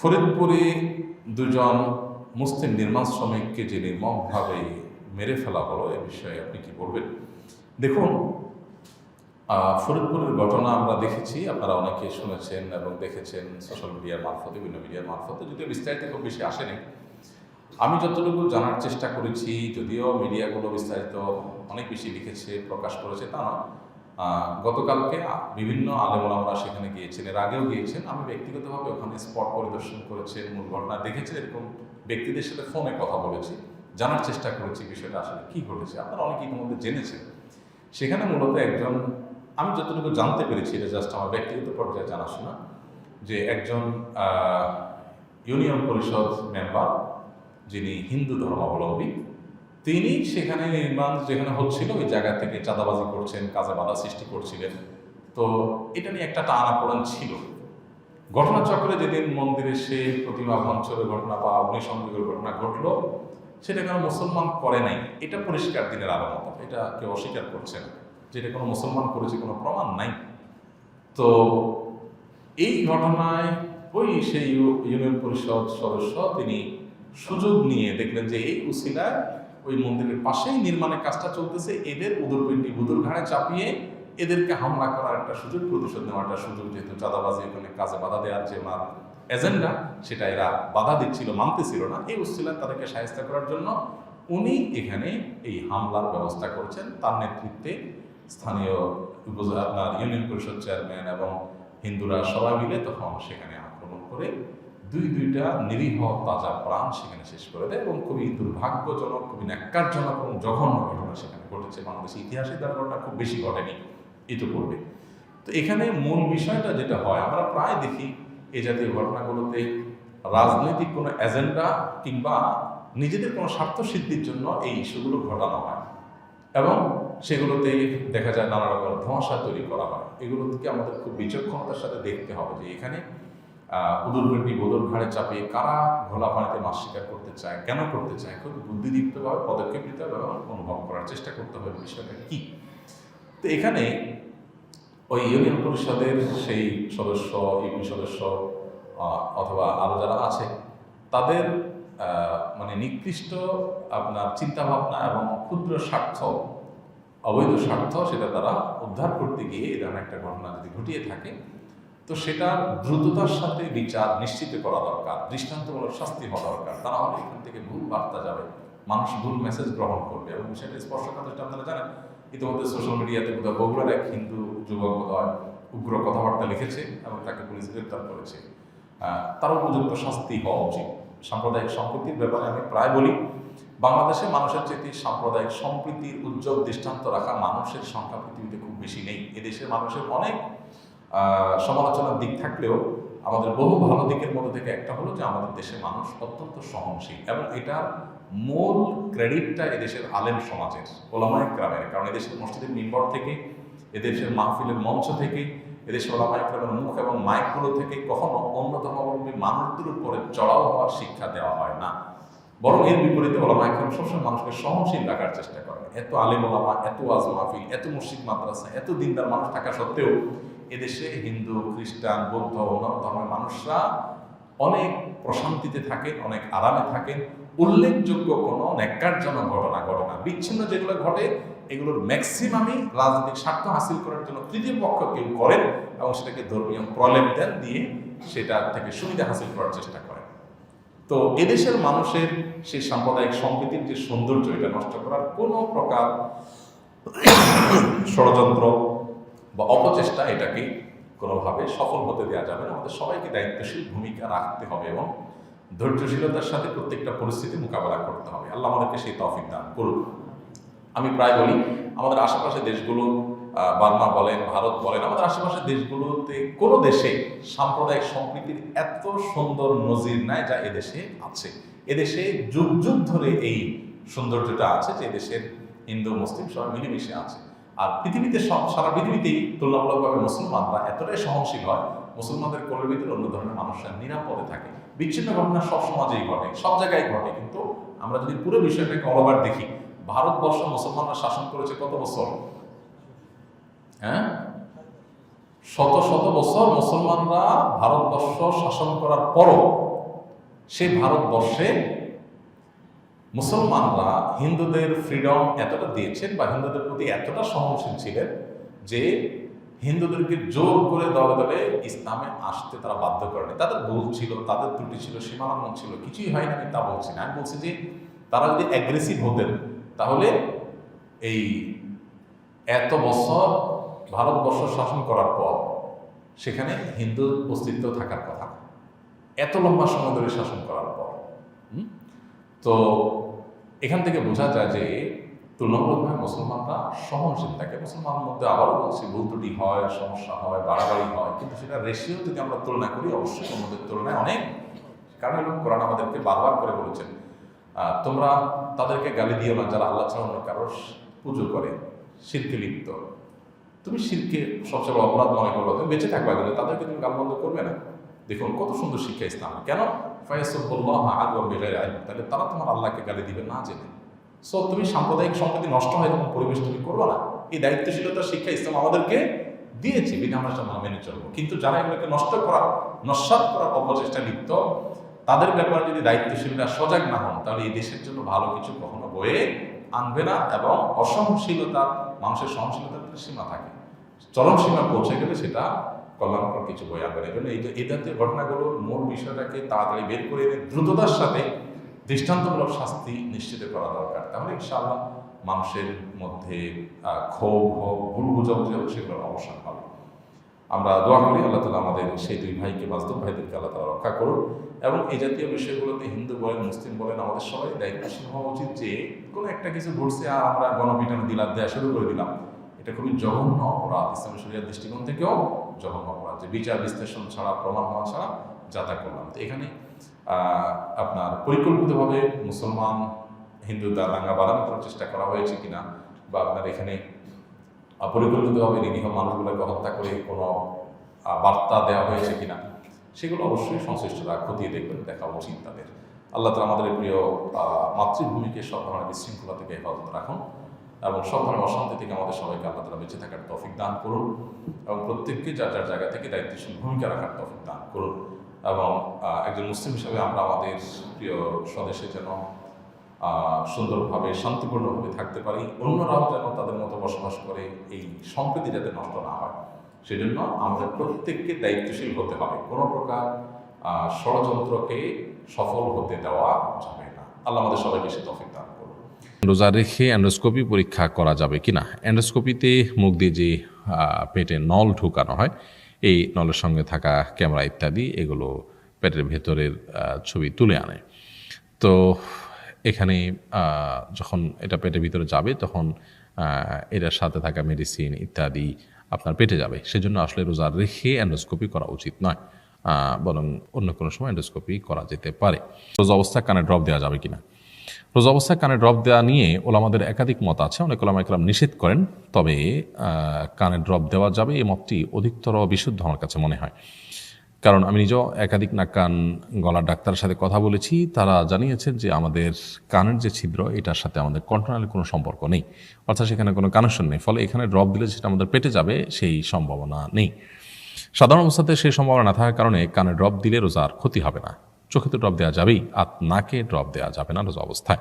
ফরিদপুরে দুজন মুসলিম নির্মাণ শ্রমিককে যে নির্মমভাবে মেরে ফেলা হলো এ বিষয়ে আপনি কি বলবেন? দেখুন ফরিদপুরের ঘটনা আমরা দেখেছি আপনারা অনেকে শুনেছেন এবং দেখেছেন সোশ্যাল মিডিয়ার মারফতে বিভিন্ন মিডিয়ার মারফতে যদিও বিস্তারিত খুব বেশি আসেনি। আমি যতটুকু জানার চেষ্টা করেছি যদিও মিডিয়াগুলো বিস্তারিত অনেক বেশি লিখেছে প্রকাশ করেছে তা না আহ, গতকালকে বিভিন্ন আলেমরা সেখানে গিয়েছেন। এর আগেও গিয়েছেন। আমি ব্যক্তিগতভাবে ওখানে স্পট পরিদর্শন করেছে, মূল ঘটনা দেখেছি, এরকম ব্যক্তিদের সাথে ফোনে কথা বলেছি, জানার চেষ্টা করেছি বিষয়টা আসলে কী ঘটেছে। আপনারা অনেকে ইতিমধ্যে জেনেছেন। সেখানে মূলত একজন, আমি যতটুকু জানতে পেরেছি, এটা জাস্ট আমার ব্যক্তিগত পর্যায়ে জানাশোনা, যে একজন ইউনিয়ন পরিষদ মেম্বার যিনি হিন্দু ধর্মাবলম্বী তিনি সেখানে নির্মাণ যেখানে হচ্ছিল, ওই জায়গা থেকে চাঁদাবাজি করছেন, কাজে বাধা সৃষ্টি করছিলেন। তো এটা নিয়ে একটা টানাপোড়েন ছিল। ঘটনাচক্রে যেদিন মন্দিরে সে প্রতিমা ভাঙচুরের ঘটনা বা অগ্নিসংযোগের ঘটনা ঘটলো, সেটা কোনো মুসলমান করে নাই। এটা পরিষ্কার দিনের আলো মতো এটা কেউ অস্বীকার করছে না। যেটা কোনো মুসলমান করেছে কোনো প্রমাণ নাই। তো এই ঘটনায় ওই সেই ইউনিয়ন পরিষদ সদস্য তিনি সুযোগ নিয়ে দেখলেন যে এই উসিলায় ওই মন্দিরের পাশেই নির্মাণের কাজটা চলতেছে। এদের উদরপিণ্ডি বুদুর ঘাড়ে চাপিয়ে এদেরকে হামলা করার একটা সুযোগ, প্রতিশোধ নেওয়ার একটা সুযোগ যেহেতু চাঁদাবাজি ওখানে কাজে বাধা দেওয়ার যে ওনার এজেন্ডা, সেটা এরা বাধা দিচ্ছিল, মানতেছিল না। এই উসিলায় তাদেরকে সাহায্য করার জন্য উনি এখানে এই হামলার ব্যবস্থা করছেন। তার নেতৃত্বে স্থানীয় আপনার ইউনিয়ন পরিষদ চেয়ারম্যান এবং হিন্দুরা সবাই মিলে তখন সেখানে আক্রমণ করে দুই দুইটা নিরীহ তাজা প্রাণ সেখানে শেষ করে দেয় এবং খুবই দুর্ভাগ্যজনক, খুবই ন্যাক্কারজনক এবং জঘন্য ঘটনা সেখানে ঘটেছে। বাংলাদেশের ইতিহাসে তার ঘটনা খুব বেশি ঘটেনি ইতিপূর্বে। তো এখানে মূল বিষয়টা যেটা হয়, আমরা প্রায় দেখি এই জাতীয় ঘটনাগুলোতে রাজনৈতিক কোনো এজেন্ডা কিংবা নিজেদের কোনো স্বার্থ সিদ্ধির জন্য এই ইস্যুগুলো ঘটানো হয় এবং সেগুলোতে দেখা যায় নানা রকম ধোঁয়াশা তৈরি করা হয়। এগুলোকে আমাদের খুব বিচক্ষণতার সাথে দেখতে হবে যে এখানে উদুরগণ্ডি বোদর ঘাড়ে চাপিয়ে কারা ঘোলা পানিতে মাছ শিকার করতে চায়, কেন করতে চায়? খুব বুদ্ধিদীপ্তভাবে পদক্ষেপ নিতে হবে এবং অনুভব করার চেষ্টা করতে হবে বিষয়টা কি? তো এখানে ওই ইউনিয়ন পরিষদের সেই সদস্য, ইউপি সদস্য অথবা আরও যারা আছে, তাদের মানে নিকৃষ্ট আপনার চিন্তাভাবনা এবং ক্ষুদ্র স্বার্থ, অবৈধ স্বার্থ, সেটা তারা উদ্ধার করতে গিয়ে ধরনের একটা ঘটনা যদি ঘটিয়ে থাকে তো সেটা দ্রুততার সাথে বিচার নিশ্চিত করা দরকার, দৃষ্টান্তমূলক শাস্তি হওয়া দরকার। তা না হলে এখান থেকে ভুল বার্তা যাবে, মানুষ ভুল মেসেজ গ্রহণ করবে এবং সেটা স্পর্শকাতরটা আপনারা জানেন। ইতিমধ্যে সোশ্যাল মিডিয়াতে বোধহয় বগুড়ার এক হিন্দু যুবক বোধহয় উগ্র কথাবার্তা লিখেছে এবং তাকে পুলিশ গ্রেপ্তার করেছে। তার উপযুক্ত শাস্তি হওয়া উচিত। সাম্প্রদায়িক সম্প্রীতির ব্যাপারে আমি প্রায় বলি, বাংলাদেশে মানুষের চেয়ে সাম্প্রদায়িক সম্প্রীতির উজ্জ্বল দৃষ্টান্ত রাখা মানুষের সংখ্যা পৃথিবীতে খুব বেশি নেই। এদেশের মানুষের অনেক সমালোচনার দিক থাকলেও আমাদের বহু ভালো দিকের মধ্যে থেকে একটা হলো যে আমাদের দেশের মানুষ অত্যন্ত সহনশীল এবং এটার মূল ক্রেডিটটা এদেশের আলেম সমাজের, ওলামায় গ্রামের কারণ এদেশের মসজিদের মিম্বর থেকে, এদেশের মাহফিলের মঞ্চ থেকে, এদেশের ওলামায় গ্রামের মুখ এবং মাইকগুলো থেকে কখনো অন্য ধর্মাবলম্বী মানুষদের উপরে চড়াও হওয়ার শিক্ষা দেওয়া হয় না। বরং এর বিপরীতে ওলামা একরাম সবসময় মানুষকে সহনশীল রাখার চেষ্টা করে এত আলেম ওলামা, এত আজ মাহফিল, এত মসজিদ মাদ্রাসা, এত দিনদার মানুষ থাকা সত্ত্বেও এদেশে হিন্দু, খ্রিস্টান, বৌদ্ধ অন্যান্য ধর্মের মানুষরা অনেক প্রশান্তিতে থাকেন, অনেক আরামে থাকেন। উল্লেখযোগ্য কোনো ন্যাক্কারজনক ঘটনা ঘটে না বিচ্ছিন্ন যেগুলো ঘটে, এগুলোর ম্যাক্সিমামই রাজনৈতিক স্বার্থ হাসিল করার জন্য তৃতীয় পক্ষ কেউ করেন এবং সেটাকে ধর্মীয় প্রলেপ দেন দিয়ে সেটা থেকে সুবিধা হাসিল করার চেষ্টা করেন। তো এদেশের মানুষের সেই সাম্প্রদায়িক সম্প্রীতির যে সৌন্দর্য, এটা নষ্ট করার কোনো প্রকার ষড়যন্ত্র বা অপচেষ্টা এটাকে কোনোভাবে সফল হতে দেওয়া যাবে না। আমাদের সবাইকে দায়িত্বশীল ভূমিকা রাখতে হবে এবং ধৈর্যশীলতার সাথে প্রত্যেকটা পরিস্থিতি মোকাবেলা করতে হবে। আল্লাহ আমাদেরকে সেই তফিক দান করুন। আমি প্রায় বলি, আমাদের আশেপাশে দেশগুলো বার্মা বলেন, ভারত বলেন, আমাদের আশেপাশের দেশগুলোতে কোনো দেশে সাম্প্রদায়িক সম্প্রীতির এত সুন্দর নজির নাই যা এদেশে আছে। এদেশে যুগ যুগ ধরে এই সৌন্দর্যটা আছে যে দেশের হিন্দু, মুসলিম সবাই মিলেমিশে আছে। আর পৃথিবীতে সব সারা পৃথিবীতেই তুলনামূলকভাবে মুসলমানরা এতটাই সহনশীল হয়, মুসলমানদের কোলের ভিতরে অন্য ধরনের মানুষরা নিরাপদে থাকে। বিচ্ছিন্ন ঘটনা সব সমাজেই ঘটে, সব জায়গায় ঘটে। কিন্তু আমরা যদি পুরো বিষয়টাকে অলবার দেখি, ভারতবর্ষ মুসলমানরা শাসন করেছে কত বছর? হ্যাঁ? শত শত বছর মুসলমানরা ভারতবর্ষ শাসন করার পরও সেই ভারতবর্ষে মুসলমানরা হিন্দুদের ফ্রিডম এতটা দিয়েছেন বা হিন্দুদের প্রতি এতটা সহনশীল ছিলেন যে হিন্দুদেরকে জোর করে দলে দলে ইসলামে আসতে তারা বাধ্য করেনি তাদের ভুল ছিল, তাদের ত্রুটি ছিল, সীমালঙ্ঘন ছিল, কিছুই হয়নি আমি তা বলছি না আমি বলছি যে তারা যদি অ্যাগ্রেসিভ হতেন, তাহলে এই এত বছর ভারতবর্ষ শাসন করার পর সেখানে হিন্দু অস্তিত্ব থাকার কথা এত লম্বা সময় ধরে শাসন হুম? তো এখান থেকে বোঝা যায় যে তুলনামূলকভাবে মুসলমানরা সহনশীল। থাকে মুসলমানের মধ্যে আবারও বলছি, ভুল ত্রুটি হয়, সমস্যা হয়, বাড়াবাড়ি হয়, কিন্তু সেটা রেশিও যদি আমরা তুলনা করি, অবশ্যই অন্যদের তুলনায় অনেক। কারণ এবং কোরআন আমাদেরকে বারবার করে বলেছেন তোমরা তাদেরকে গালি দিও না, যারা আল্লাহ ছাড়া অন্য কারোর পুজো করে, শিরকে লিপ্ত। তুমি শিরকে সবচেয়ে বড় অপরাধ মনে করবে তুমি বেঁচে থাকবে তাদেরকে তুমি গাল বন্ধ করবে না। দেখুন, কত সুন্দর শিক্ষা ইসলাম কেন? ফয়াসুল্লাহ আগ বেগায় আইন। তাহলে তারা তোমার আল্লাহকে গালি দিবে না জেনে। সো তুমি সাম্প্রদায়িক সম্পত্তি নষ্ট হয় এরকম পরিবেশ তুমি করবে না। এই দায়িত্বশীলতার শিক্ষা, ইসলাম আমাদেরকে দিয়েছে, বিনা আমরা সেটা মেনে চলবো। কিন্তু যারা এগুলোকে নষ্ট করা, নস্বাত করার অপচেষ্টা লিপ্ত, তাদের ব্যাপারে যদি দায়িত্বশীলরা সজাগ না হন, তাহলে এই দেশের জন্য ভালো কিছু কখনো বয়ে আনবে না এবং অসহনশীলতা, মানুষের সহনশীলতার সীমা থাকে। চরম সীমা পৌঁছে গেলে সেটা কল্যাণকর কিছু বই আনবে না এই জন্য এই যে- এই জাতীয় ঘটনাগুলোর মূল বিষয়টাকে তাড়াতাড়ি বের করে এনে দ্রুততার সাথে দৃষ্টান্তমূলক শাস্তি নিশ্চিত করা দরকার। তাহলে ইনশাআল্লাহ মানুষের মধ্যে ক্ষোভ হোক ভুল বুঝাবুঝি হোক, সেগুলোর অবসান হবে। আমরা দোয়া করি আল্লাহ তালা আমাদের সেই দুই ভাইকে, বাস্তব ভাইদেরকে আল্লাহ তালা রক্ষা করুন এবং এই জাতীয় বিষয়গুলোতে হিন্দু বলেন, মুসলিম বলেন, আমাদের সবাই দায়িত্বশীল হওয়া উচিত যে কোনো একটা কিছু ঘটছে, আর আমরা গণপিটন দিলাম দেওয়া শুরু করে দিলাম। এটা খুবই জঘন্য অপরাধ, ইসলামী শরিয়ার দৃষ্টিকোণ থেকেও জঘন্য অপরাধ যে বিচার, বিশ্লেষণ ছাড়া, প্রমাণ হওয়া ছাড়া যাতা করলাম। তো এখানে আপনার পরিকল্পিতভাবে মুসলমান হিন্দু দাঙ্গা বাড়ানো করার চেষ্টা করা হয়েছে কিনা বা আপনার এখানে পরিকল্পিতভাবে নিরীহ মানুষগুলোকে হত্যা করে কোনো বার্তা দেওয়া হয়েছে কিনা, সেগুলো অবশ্যই সংশ্লিষ্টরা খতিয়ে দেখবেন, দেখা উচিত তাদের। আল্লাহ তালা আমাদের প্রিয় মাতৃভূমিকে সব ধরনের বিশৃঙ্খলা থেকে হেফাজত রাখুন। এবং সব অশান্তি থেকে আমাদের সবাইকে আল্লাহ তালা বেঁচে থাকার তৌফিক দান করুন এবং প্রত্যেককে যার যার জায়গা থেকে দায়িত্বশীল ভূমিকা রাখার তৌফিক দান করুন এবং একজন মুসলিম হিসাবে আমরা আমাদের প্রিয় স্বদেশে যেন সুন্দরভাবে, শান্তিপূর্ণভাবে থাকতে পারি, অন্যরাও যেন তাদের মতো বসবাস করে, এই সম্প্রীতি যাতে নষ্ট না হয়। সেজন্য আমাদের প্রত্যেককে দায়িত্বশীল হতে হবে। কোনো প্রকার ষড়যন্ত্রকে সফল হতে দেওয়া যাবে না। আল্লাহ আমাদের সবাইকে সে তফিক দান রোজা রেখে অ্যান্ডোস্কোপি পরীক্ষা করা যাবে কি না অ্যান্ডোস্কোপিতে মুখ দিয়ে যে পেটে নল ঢুকানো হয়, এই নলের সঙ্গে থাকা ক্যামেরা ইত্যাদি এগুলো পেটের ভেতরের ছবি তুলে আনে। তো এখানে যখন এটা পেটের ভিতরে যাবে, তখন এটার সাথে থাকা মেডিসিন ইত্যাদি আপনার পেটে যাবে। সেজন্য আসলে রোজা রেখে অ্যান্ডোস্কোপি করা উচিত নয় বরং অন্য কোনো সময় অ্যান্ডোস্কোপি করা যেতে পারে। রোজা অবস্থা কানে ড্রপ দেওয়া যাবে কিনা? রোজা অবস্থায় কানে ড্রপ দেওয়া নিয়ে ওলামাদের একাধিক মত আছে। অনেক ওলামা একরাম নিষেধ করেন, তবে কানে ড্রপ দেওয়া যাবে এই মতটি অধিকতর বিশুদ্ধ আমার কাছে মনে হয়। কারণ আমি নিজেও একাধিক নাক কান গলার ডাক্তারের সাথে কথা বলেছি, তারা জানিয়েছেন যে আমাদের কানের যে ছিদ্র, এটার সাথে আমাদের কন্ট্রোলের কোনো সম্পর্ক নেই। অর্থাৎ সেখানে কোনো কানেকশন নেই, ফলে এখানে ড্রপ দিলে সেটা আমাদের পেটে যাবে, সেই সম্ভাবনা নেই। সাধারণ অবস্থাতে সেই সম্ভাবনা না থাকার কারণে কানে ড্রপ দিলে রোজার ক্ষতি হবে না। চোখে তো ড্রপ দেওয়া যাবেই আর নাকে ড্রপ দেওয়া যাবে না রোজা অবস্থায়।